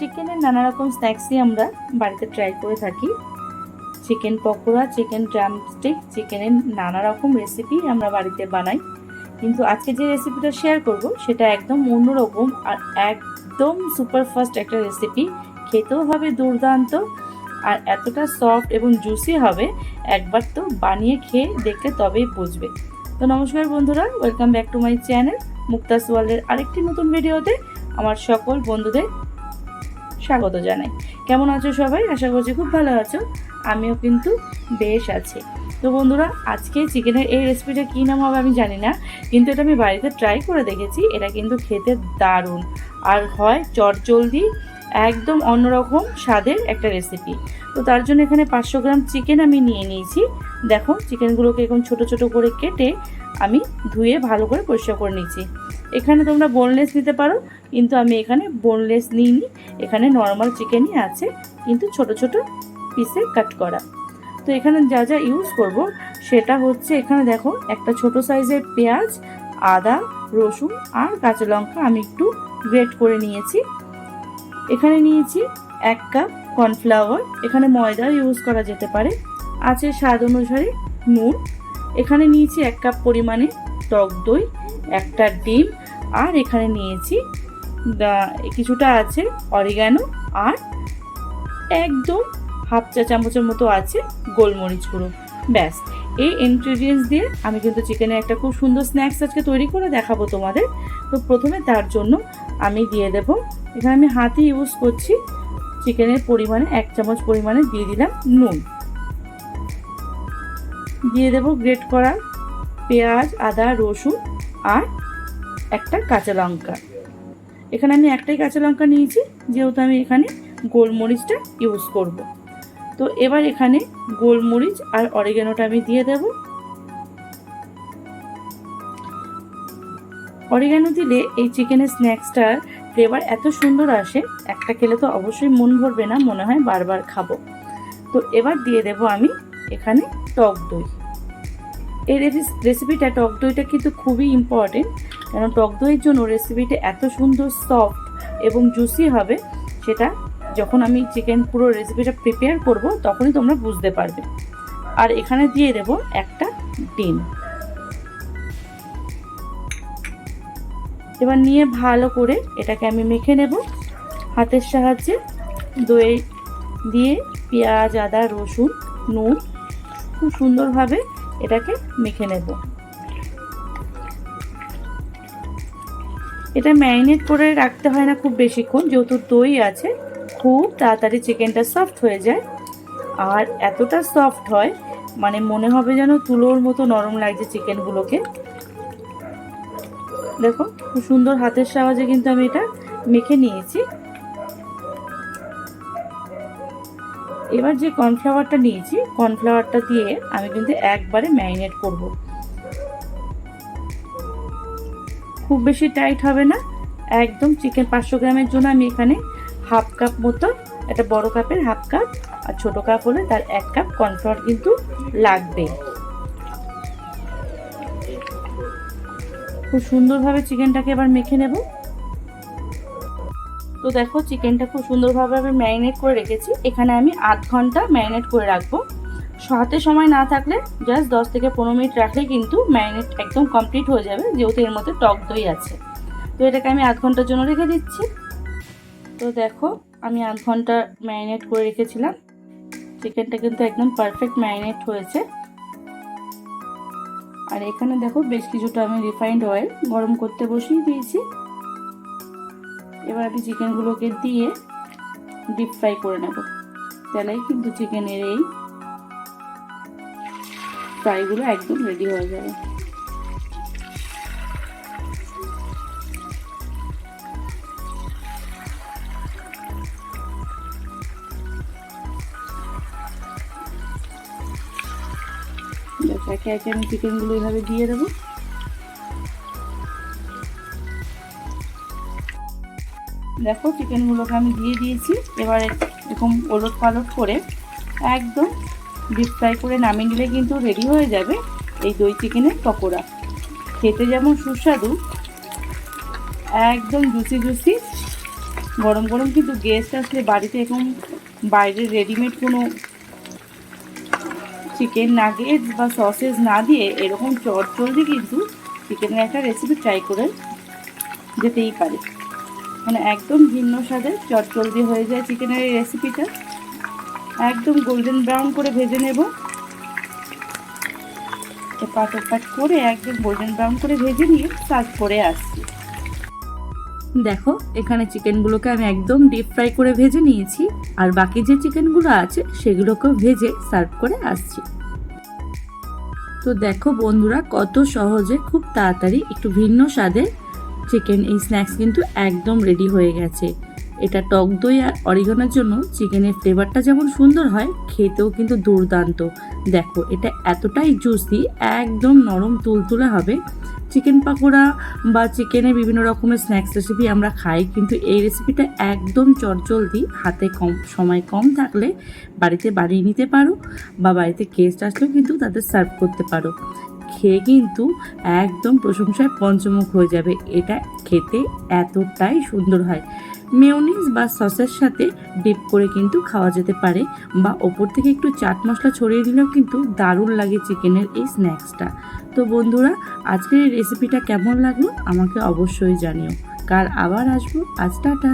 চিকেনের নানা রকম স্ন্যাক্সই আমরা বাড়িতে ট্রাই করে থাকি। চিকেন পকোড়া চিকেন ড্রামস্টিক চিকেনের নানা রকম রেসিপি আমরা বাড়িতে বানাই। কিন্তু আজকে যে রেসিপিটা শেয়ার করব, সেটা একদম অন্যরকম আর একদম সুপারফাস্ট একটা রেসিপি খেতেও হবে দুর্দান্ত আর এতটা সফট এবং জুসি হবে, একবার তো বানিয়ে খেয়ে দেখলে তবেই বুঝবে। তো নমস্কার বন্ধুরা welcome back to my channel Muktas ওয়ার্ল্ডের আরেকটি নতুন ভিডিওতে আমার সকল বন্ধুদের স্বাগত জানাই। কেমন আছো সবাই? আশা করছি খুব ভালো আছো। আমিও কিন্তু বেশ আছি। তো বন্ধুরা, আজকে চিকেনের এই রেসিপিটা কী নাম হবে আমি জানি না, কিন্তু এটা আমি বাড়িতে ট্রাই করে দেখেছি। এটা কিন্তু খেতে দারুণ। আর হয় চটজলদি, একদম অন্যরকম স্বাদের একটা রেসিপি তো তার জন্য এখানে পাঁচশো গ্রাম চিকেন আমি নিয়ে নিয়েছি। দেখো চিকেনগুলোকে এখন ছোট ছোট করে কেটে আমি ধুয়ে ভালো করে পরিষ্কার করে নিচ্ছি। এখানে তোমরা বোনলেস নিতে পারো, কিন্তু আমি এখানে বোনলেস নিইনি। এখানে নর্মাল চিকেনই আছে, কিন্তু ছোট ছোট পিসে কাট করা। তো এখানে যা যা ইউজ করব, সেটা হচ্ছে এখানে দেখো, একটা ছোট সাইজের পেঁয়াজ, আদা, রসুন আর কাঁচা লঙ্কা আমি একটু গ্রেট করে নিয়েছি। এখানে নিয়েছি এক কাপ কর্নফ্লাওয়ার এখানে ময়দা ইউজ করা যেতে পারে। আছে স্বাদ অনুসারে নুন। এখানে নিয়েছি এক কাপ পরিমাণে টক দই, একটা ডিম আর এখানে নিয়েছি কিছুটা আছে অরিগানো আর একদম হাফ চা চামচের মতো আছে গোলমরিচ গুঁড়ো। ব্যাস, এই ইনগ্রিডিয়েন্টস দিয়ে আমি কিন্তু চিকেনের একটা খুব সুন্দর স্ন্যাক্স আজকে তৈরি করে দেখাবো তোমাদের। তো প্রথমে তার জন্য আমি দিয়ে দেব, এখানে আমি হাতে ইউজ করছি চিকেনের পরিমাণে, এক চামচ পরিমাণে দিয়ে দিলাম নুন। দিয়ে দেব গ্রেট করা পেঁয়াজ, আদা, রসুন আর একটা কাঁচা লঙ্কা। এখানে আমি একটাই কাঁচা লঙ্কা নিয়েছি, যেহেতু আমি এখানে গোলমরিচটা ইউজ করব। তো এবার এখানে গোলমরিচ আর অরিগেনোটা আমি দিয়ে দেব। অরিগানো দিলে এই চিকেনের স্ন্যাক্সটার ফ্লেভার এত সুন্দর আসে, একটা খেলে তো অবশ্যই মন ভরবে না, মনে হয় বারবার খাব। তো এবার দিয়ে দেব আমি এখানে টক দই। এই রেসিপিটা টক দইটা কিন্তু খুবই ইম্পর্টেন্ট কেন টক দইয়ের জন্য রেসিপিটা এত সুন্দর সফট এবং জুসি হবে, সেটা যখন আমি চিকেন পুরো রেসিপিটা প্রিপেয়ার করব, তখনই তোমরা বুঝতে পারবে। আর এখানে দিয়ে দেব একটা ডিম। এবার নিয়ে ভালো করে এটাকে আমি মেখে নেব। হাতের সাহায্যে দই দিয়ে পেঁয়াজ, আদা, রসুন, নুন খুব সুন্দরভাবে এটাকে মেখে নেব। এটা ম্যারিনেট করে রাখতে হয় না খুব বেশিক্ষণ, যেহেতু দই আছে, খুব তাড়াতাড়ি চিকেনটা সফট হয়ে যায়। আর এতটা সফট হয় মানে মনে হবে যেন তুলোর মতো নরম লাগছে চিকেনগুলোকে। দেখো, খুব সুন্দর হাতের সাহায্যে কিন্তু আমি এটা মেখে নিয়েছি। এবার যে কর্নফ্লাওয়ারটা নিয়েছি কর্নফ্লাওয়ারটা দিয়ে আমি কিন্তু একবারে ম্যারিনেট করব। খুব বেশি টাইট হবে না। একদম চিকেন পাঁচশো গ্রামের জন্য আমি এখানে হাফ কাপ মতো, একটা বড় কাপের হাফ কাপ আর ছোট কাপ হলে তার এক কাপ কর্নফ্লাওয়ার কিন্তু লাগবে। খুব সুন্দরভাবে চিকেনটাকে এবার মেখে নেব। তো দেখো চিকেনটা খুব সুন্দরভাবে আমি ম্যারিনেট করে রেখেছি। এখানে আমি আধ ঘণ্টা ম্যারিনেট করে রাখব। হাতে সময় না থাকলে জাস্ট দশ থেকে পনেরো মিনিট রাখলে কিন্তু ম্যারিনেট একদম কমপ্লিট হয়ে যাবে, যেহেতু এর মধ্যে টক দই আছে। তো এটাকে আমি আধ ঘণ্টার জন্য রেখে দিচ্ছি। তো দেখো, আমি আধ ঘণ্টা ম্যারিনেট করে রেখেছিলাম। চিকেনটা কিন্তু একদম পারফেক্ট ম্যারিনেট হয়েছে। আর এখানে দেখো, বেশ কিছুটা আমি রিফাইন্ড অয়েল গরম করতে বসিয়ে দিয়েছি। এবার আমি চিকেনগুলোকে দিয়ে ডিপ ফ্রাই করে নেব। তাহলেই কিন্তু চিকেনের এই ফ্রাইগুলো একদম রেডি হয়ে যাবে। একে একে আমি চিকেনগুলো এইভাবে দিয়ে দেবো। দেখো চিকেনগুলোকে আমি দিয়ে দিয়েছি। এবারে এরকম ওলট পালট করে একদম ডিপ ফ্রাই করে নামিয়ে নিলে কিন্তু রেডি হয়ে যাবে এই দই চিকেনের পকোড়া। খেতে যেমন সুস্বাদু, একদম জুসি জুসি গরম গরম কিন্তু গেস্ট আসলে বাড়িতে এরকম বাইরের রেডিমেড কোনো চিকেন নাগেটস বা সসেস না দিয়ে এরকম চট জলদি কিন্তু চিকেনের একটা রেসিপি ট্রাই করে যেতেই পারে। মানে একদম ভিন্ন স্বাদের চট জলদি হয়ে যায় চিকেনের এই রেসিপিটা একদম গোল্ডেন ব্রাউন করে ভেজে নেব। পাট পাট করে একদম গোল্ডেন ব্রাউন করে ভেজে নিয়ে সার্ভ করে আসছি। দেখো, এখানে চিকেনগুলোকে আমি একদম ডিপ ফ্রাই করে ভেজে নিয়েছি, আর বাকি যে চিকেনগুলো আছে সেগুলোকেও ভেজে সার্ভ করে আসছি। তো দেখো বন্ধুরা, কত সহজে খুব তাড়াতাড়ি একটু ভিন্ন স্বাদের চিকেন এই স্ন্যাক্স কিন্তু একদম রেডি হয়ে গেছে। এটা টক দই আর অরিগানোর জন্য চিকেনের ফ্লেভারটা যেমন সুন্দর হয়, খেতেও কিন্তু দুর্দান্ত। দেখো, এটা এতটাই জুসি একদম নরম তুলতুলে হবে। চিকেন পাকোড়া বা চিকেনের বিভিন্ন রকমের স্ন্যাক্স রেসিপি আমরা খাই, কিন্তু এই রেসিপিটা একদম চটজলদি, হাতে কম, সময় কম থাকলে বাড়িতে বানিয়ে নিতে পারো বা বাড়িতে গেস্ট আসলেও কিন্তু তাদের সার্ভ করতে পারো। খেয়ে কিন্তু একদম প্রশংসায় পঞ্চমুখ হয়ে যাবে। এটা খেতে এতটাই সুন্দর হয়। মেয়নিজ বা সসের সাথে ডিপ করে কিন্তু খাওয়া যেতে পারে বা ওপর থেকে একটু চাট মশলা ছড়িয়ে দিলেও কিন্তু দারুণ লাগে চিকেনের এই স্ন্যাক্সটা। তো বন্ধুরা, আজকের এই রেসিপিটা কেমন লাগল আমাকে অবশ্যই জানিও। কার আবার আসব। আজ টাটা।